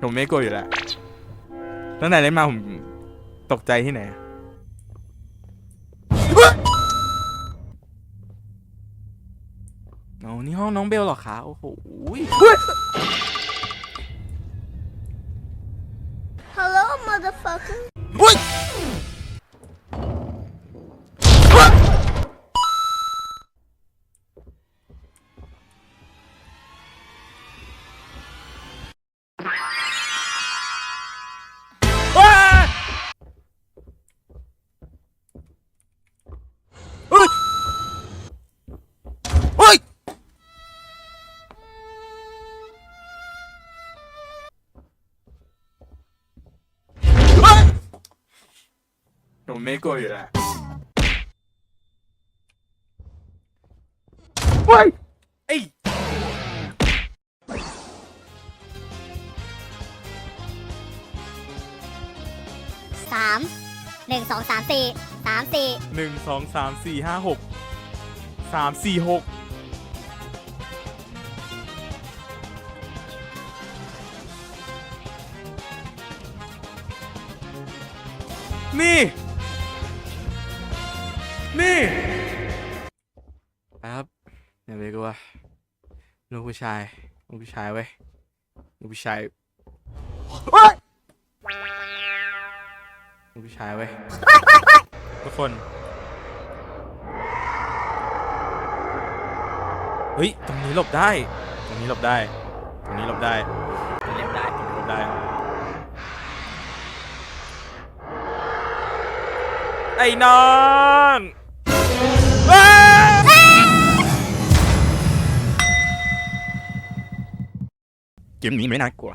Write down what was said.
ผมไม่กลัวอยู่แล้วตั้งแต่เล่นมาผมตกใจที่ไหนเอานี่ห้องน้องเบลหรอคะ โอ้โห Hello, motherfucker. ผมไม่กลัวอยู่แล้วเฮ้ยไอ้ยสามหนึ่งสองสามสี่สามสี่หนึ่งสองสามสี่ห้าหกสามสี่หกนี่ นี่ครับอย่าไปกลัวลูกผู้ชายลูกผู้ชายเว้ยลูกผู้ชายเฮ้ยลูกผู้ชายเว้ยทุกคนเฮ้ยตรงนี้หลบได้ ตรงนี้หลบได้ ตรงนี้หลบได้ตรงนี้หลบได้ตรงนี้หลบได้ ไอ้นอน เกมนี้ไม่น่ากลัว